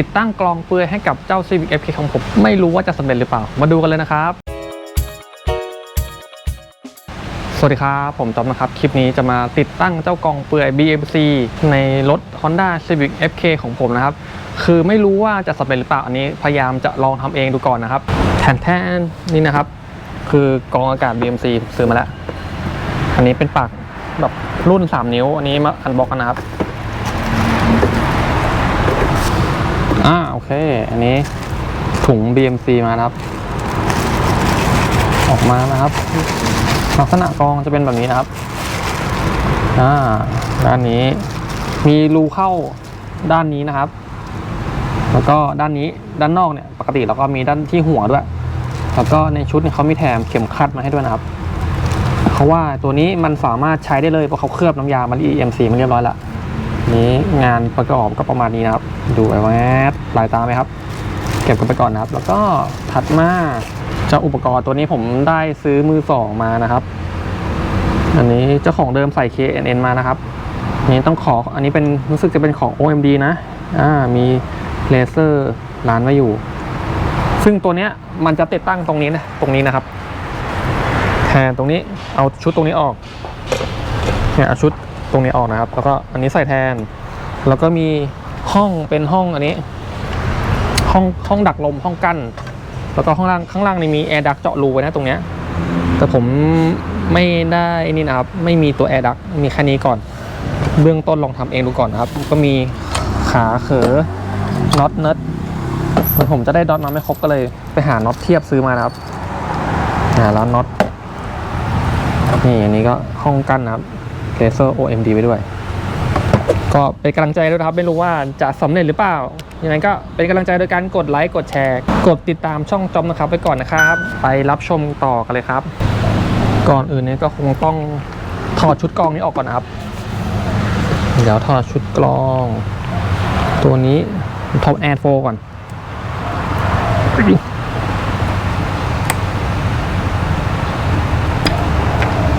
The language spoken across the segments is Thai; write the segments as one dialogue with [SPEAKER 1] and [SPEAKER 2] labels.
[SPEAKER 1] ติดตั้งกลองเปลือยให้กับเจ้า Civic FK ของผม ไม่รู้ว่าจะสำเร็จหรือเปล่า มาดูกันเลยนะครับ สวัสดีครับ ผมจอมนะครับ คลิปนี้จะมาติดตั้งเจ้ากองเปลือย BMC ในรถ Honda Civic FK ของผมนะครับ คือไม่รู้ว่าจะสำเร็จหรือเปล่าอันนี้พยายามจะลองทำเองดูก่อนนะครับแทนแทนนี่นะครับ คือกองอากาศ BMC ผมซื้อมาแล้ว อันนี้เป็นปากแบบรุ่น 3 นิ้ว อันนี้มาอันบ็อกกันนะครับ อ่าโอเค อันนี้ถุง BMC มาครับ ออกมานะครับ ลักษณะกองจะเป็นแบบนี้นะครับอ่าด้านนี้มีรูเข้าด้านนี้นะครับ แล้วก็ด้านนี้ด้านนอกเนี่ย ปกติเราก็มีด้านที่หัวด้วย แล้วก็ในชุดเนี่ยเขามีแถมเข็มขัดมาให้ด้วยนะครับเขาว่าตัวนี้มันสามารถใช้ได้เลยเพราะเขาเคลือบน้ำยามัน EMC มันเรียบร้อยละ นี้งานประกอบก็ประมาณนี้นะครับ ดูไว้แวบลายตาไหมครับ เก็บกันไปก่อนนะครับ แล้วก็ถัดมาเจ้าอุปกรณ์ตัวนี้ผมได้ซื้อมือสองมานะครับ อันนี้เจ้าของเดิมใส่ KNN มานะครับนนี้ต้องขออันนี้เป็นรู้สึกจะเป็นของ OMD นะอ่ามีเลเซอร์ร้านไว้อยู่ ซึ่งตัวเนี้ยมันจะติดตั้งตรงนี้นะตรงนี้นะครับแทนตรงนี้เอาชุดตรงนี้ออกเนี่ยเอาชุด ตรงนี้ออกนะครับ แล้วก็อันนี้ใส่แทน แล้วก็มีห้องเป็นห้องอันนี้ ห้องห้องดักลมห้องกั้น แล้วก็ข้างล่างข้างล่างนี่มีแอร์ดักเจาะรูไว้นะตรงเนี้ยแต่ผมไม่ได้นี่นะครับ ไม่มีตัวแอร์ดักมีแค่นี้ก่อน เบื้องต้นลองทำเองดูก่อนนะครับ ก็มีขาเขอน็อตเนิร์ดมันผมจะได้น็อตมาไม่ครบก็เลย ไปหาน็อตเทียบซื้อมานะครับหาแล้วน็อตนี่อันนี้ก็ห้องกั้นนะครับ เลเซอร์ OMD ไว้ด้วย ก็เป็นกำลังใจด้วยนะครับไม่รู้ว่าจะสำเร็จหรือเปล่ายังไงก็เป็นกำลังใจโดยการกดไลค์กดแชร์ กดติดตามช่องจอมนะครับไปก่อนนะครับ ไปรับชมต่อกันเลยครับ ก่อนอื่นเนี่ยก็คงต้องถอดชุดกรองนี้ออกก่อนครับเดี๋ยวถอดชุดกรอง ตัวนี้ท็อปแอร์โฟก่อน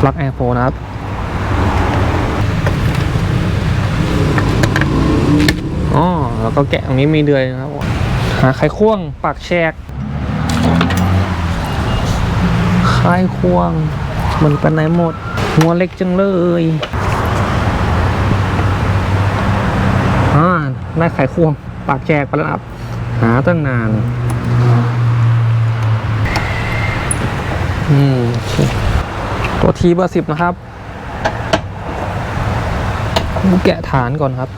[SPEAKER 1] ปลั๊กแอร์โฟนะครับ อ๋อ แล้วก็แกะตรงนี้มีเดือยนะครับหาไขควงปากแชกไขควงมันไปไหนหมดหัวเล็กจังเลยอ่าได้ไขควงปากแจกไปแล้วนะครับหาตั้งนาน อืมตัวทีเบอร์สิบนะครับ แกะฐานก่อนครับ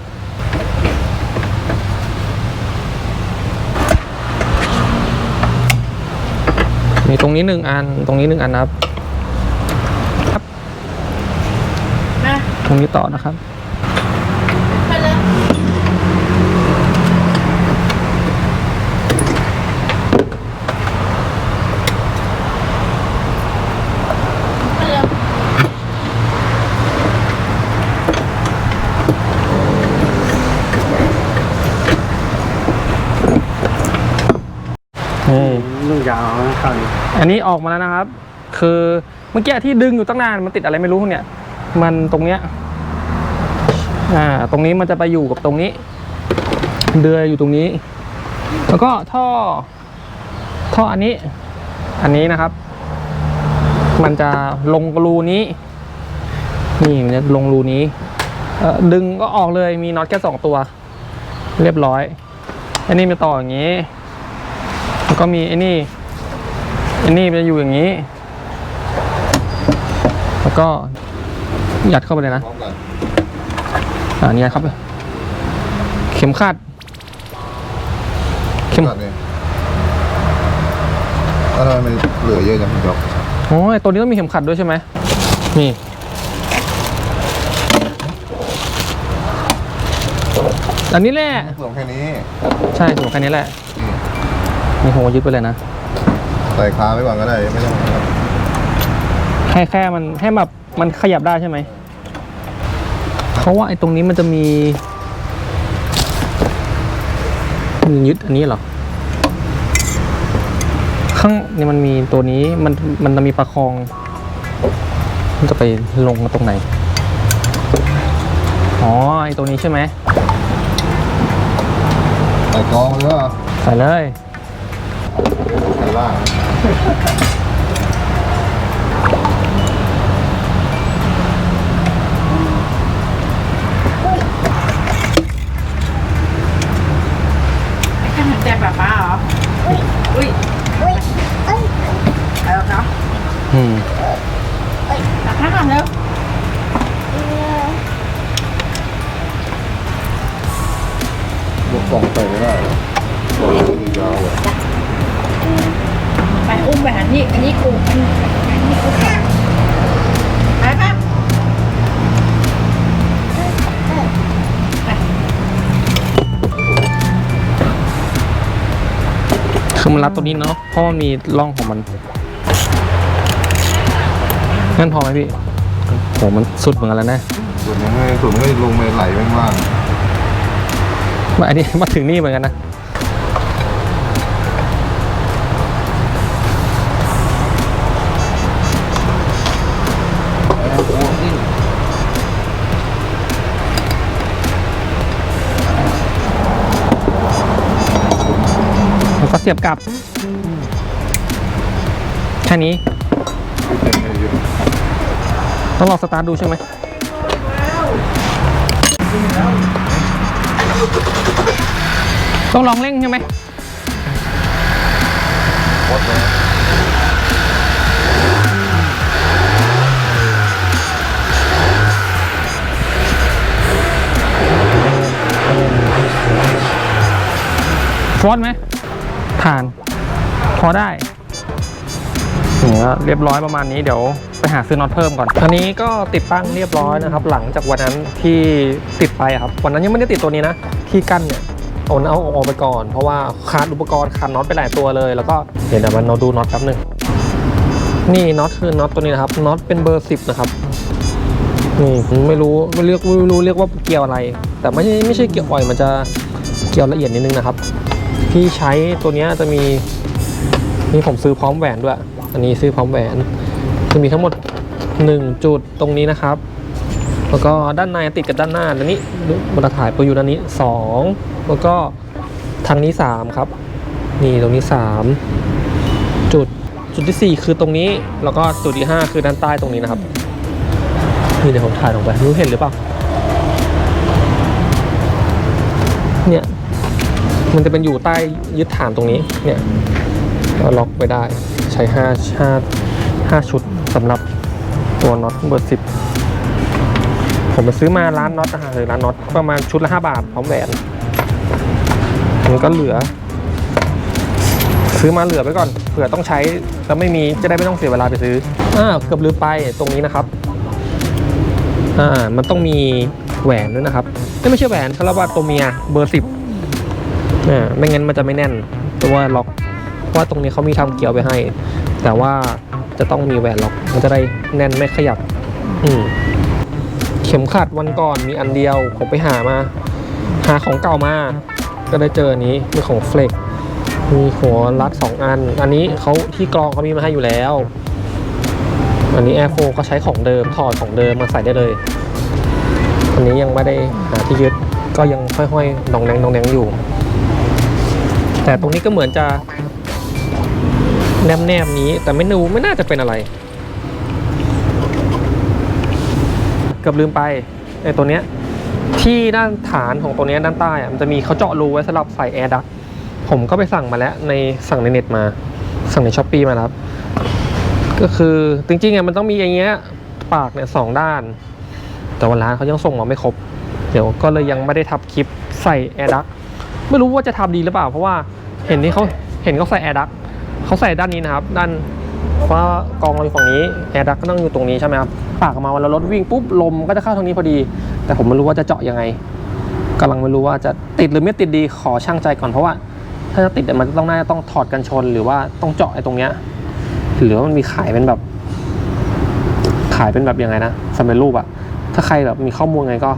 [SPEAKER 1] มีตรงนี้หนึ่งอัน ตรงนี้หนึ่งอันนะครับ ครับ ตรงนี้ต่อนะครับ
[SPEAKER 2] เลยไปเลย
[SPEAKER 1] นี่
[SPEAKER 3] ยาวนะข้างนี้
[SPEAKER 1] อันนี้ออกมาแล้วนะครับ คือเมื่อกี้ที่ดึงอยู่ตั้งนานมันติดอะไรไม่รู้เนี่ย มันตรงเนี้ยอ่าตรงนี้มันจะไปอยู่กับตรงนี้ เดือยอยู่ตรงนี้ แล้วก็ท่อ ท่ออันนี้ อันนี้นะครับ มันจะลงรูนี้ นี่มันจะลงรูนี้ดึงก็ออกเลยมีน็อตแค่สองตัว เรียบร้อย อันนี้มาต่ออย่างนี้ แล้วก็มีไอ้นี่ อันนี้มันจะอยู่อย่างนี้ แล้วก็ยัดเข้าไปเลยนะ
[SPEAKER 3] พร้อมกัน
[SPEAKER 1] อ่านี่ยัดเข้าไปเข็มขัด เข็ม
[SPEAKER 3] ตัดนี่แล้วทำไมมันเหลือเยอะจังคุณจ๊อบ
[SPEAKER 1] โอ้ยตัวนี้ต้องมีเข็มขัดด้วยใช่ไหมนี่อันนี้แหละ
[SPEAKER 3] ส่วนแค่นี้
[SPEAKER 1] ใช่ถูกแค่นี้แหละ
[SPEAKER 3] นี่
[SPEAKER 1] นี่ผมยึดไปเลยนะ
[SPEAKER 3] ใส่คาไว้ก่อนก็ได้ไม่ต้องครับ
[SPEAKER 1] ให้แค่มันให้แบบมันขยับได้ใช่ไหม เพราะว่าไอ้ตรงนี้มันจะมีมันยึดอันนี้เหรอ ข้างเนี่ยมันมีตัวนี้มันมันจะมีประคอง มันจะไปลงตรงไหน อ๋อไอ้ตัวนี้ใช่ไหม
[SPEAKER 3] ใส่กองเลยว่า
[SPEAKER 1] ใส่เลย
[SPEAKER 3] กัน ล่าง
[SPEAKER 2] ไอ้ข้างหันใจป้าป้าเหรอ อุ้ย อุ้ยเอาเนาะ
[SPEAKER 1] อืม
[SPEAKER 2] ตักข้างก่อนเร็ว
[SPEAKER 3] ยกกล่องใส่ไม่ได้กล่องมันยาวอะ
[SPEAKER 2] ไปอุ้มไปหันนี่อันนี้กูอันอันนี้กูไปปะ
[SPEAKER 1] คือมันรัดตัวนี้เนาะเพราะมันมีร่องของมันงั้นพอไหมพี่โหมันสุดเหมือนกันแล้วนะ
[SPEAKER 3] ส่วนยังไม่ส่วนไม่ลงไปไหลแม่งล่าง
[SPEAKER 1] ว่าอันนี้มาถึงนี่เหมือนกันนะ แล้วก็เสียบกลับแค่นี้
[SPEAKER 3] ต้อ
[SPEAKER 1] งลองสตาร์ทดูใช่ไหมต้องลองเร่งใช่ไหมฟอนไหม ผ่าน พอได้นี่ก็เรียบร้อยประมาณนี้เดี๋ยวไปหาซื้อน็อตเพิ่มก่อนอันนี้ก็ติดตั้งเรียบร้อยนะครับ หลังจากวันนั้นที่ติดไปครับ วันนั้นยังไม่ได้ติดตัวนี้นะ ที่กั้นเนี่ยเอาเอาออกไปก่อน เพราะว่าขาดอุปกรณ์ขาดน็อตไปหลายตัวเลย แล้วก็เดี๋ยวเดี๋ยวมันเราดูน็อตแป๊บหนึงนี่น็อตคือน็อตตัวนี้นะครับน็อตเป็นเบอร์สิบนะครับนี่ไม่รู้ไม่เรียกไม่รู้เรียกว่าเกี่ยวอะไร แต่ไม่ใช่ไม่ใช่เกี่ยวอ่อยมันจะเกี่ยวละเอียดนิดนึงนะครับ ที่ใช้ตัวนี้จะมีนี่ผมซื้อพร้อมแหวนด้วย อันนี้ซื้อพร้อมแหวน จะมีทั้งหมด 1 จุดตรงนี้นะครับ แล้วก็ด้านในติดกับด้านหน้าอันนี้บรรถ่ายไปอยู่ด้านนี้ 2 แล้วก็ทางนี้ 3 ครับนี่ตรงนี้ 3 จุดจุดที่ 4 คือตรงนี้ แล้วก็จุดที่ 5 คือด้านใต้ตรงนี้นะครับนี่เดี๋ยวผมถ่ายลงไปรู้เห็นหรือเปล่าเนี่ย มันจะเป็นอยู่ใต้ยึดฐานตรงนี้ เนี่ยก็ล็อกไว้ได้ ใช้ห้าห้าห้าชุดสำหรับตัวน็อตเบอร์สิบผมไปซื้อมาร้านน็อตนะฮะหรือร้านน็อตประมาณชุดละห้าบาทพร้อมแหวนมันก็เหลือ ซื้อมาเหลือไว้ก่อนเผื่อต้องใช้แล้วไม่มีจะได้ไม่ต้องเสียเวลาไปซื้ออ่าเกือบลืมไปตรงนี้นะครับอ่ามันต้องมีแหวนด้วยนะครับไม่ใช่แหวนเขาเรียกว่าตัวเมียเบอร์สิบ อไม่งั้นมันจะไม่แน่นตัวล็อกเพราะว่าตรงนี้เขามีทำเกี่ยวไปให้ แต่ว่าจะต้องมีแหวนล็อก มันจะได้แน่นไม่ขยับ อืมเข็มขัดวันก่อนมีอันเดียวผมไปหามา หาของเก่ามา ก็ได้เจออันนี้มีของเฟล็กมีหัวรัดสองอัน อันนี้เขาที่กรองเขามีมาให้อยู่แล้ว อันนี้แอร์โฟก็ใช้ของเดิมถอดของเดิมมาใส่ได้เลย อันนี้ยังไม่ได้หาที่ยึดก็ยังค่อยๆดองแดงดองแดงอยู่ แต่ตรงนี้ก็เหมือนจะแนบแนบๆนี้ แต่ไม่นูไม่น่าจะเป็นอะไร เกือบลืมไปไอ้ตัวเนี้ยที่ด้านฐานของตัวเนี้ยด้านใต้อะมันจะมีเขาเจาะรูไว้สำหรับใส่แอร์ดักผมก็ไปสั่งมาแล้วในสั่งในเน็ตมา สั่งในช้อปปีมาครับ ก็คือจริงๆอะมันต้องมีอย่างเงี้ยปากเนี่ยสองด้าน แต่ว่าร้านเขายังส่งมาไม่ครบ เดี๋ยวก็เลยยังไม่ได้ทับคลิปใส่แอร์ดัก ไม่รู้ว่าจะทำดีหรือเปล่า เพราะว่าเห็นที่เขาเห็นเขาใส่แอร์ดักเขาใส่ด้านนี้นะครับ ด้านว่ากองเราอยู่ฝั่งนี้แอร์ดักก็ต้องอยู่ตรงนี้ใช่ไหมครับปากออกมาเวลารถวิ่งปุ๊บลมก็จะเข้าทางนี้พอดี แต่ผมไม่รู้ว่าจะเจาะยังไงกำลังไม่รู้ว่าจะติดหรือไม่ติดดีขอช่างใจก่อนเพราะว่า ถ้าจะติดมันต้องน่าจะต้องถอดกันชน หรือว่าต้องเจาะไอ้ตรงเนี้ยหรือว่ามันมีขายเป็นแบบ ขายเป็นแบบยังไงนะสำเร็จรูปอะถ้าใครแบบมีข้อมูลไงก็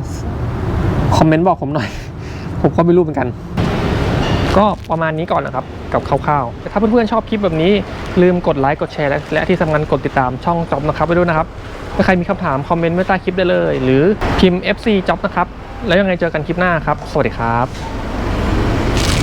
[SPEAKER 1] คอมเมนต์บอกผมหน่อย ผมก็ไม่รู้เหมือนกัน ก็ประมาณนี้ก่อนนะครับกับคร่าวๆแต่ถ้าเพื่อนๆชอบคลิปแบบนี้ ลืมกดไลค์กดแชร์และและที่สำคัญกดติดตามช่องจ็อบนะครับไปด้วยนะครับ ถ้าใครมีคำถามคอมเมนต์ไว้ใต้คลิปได้เลย หรือพิมพ์ FC จ็อบนะครับ แล้วยังไงเจอกันคลิปหน้าครับ สวัสดีครับ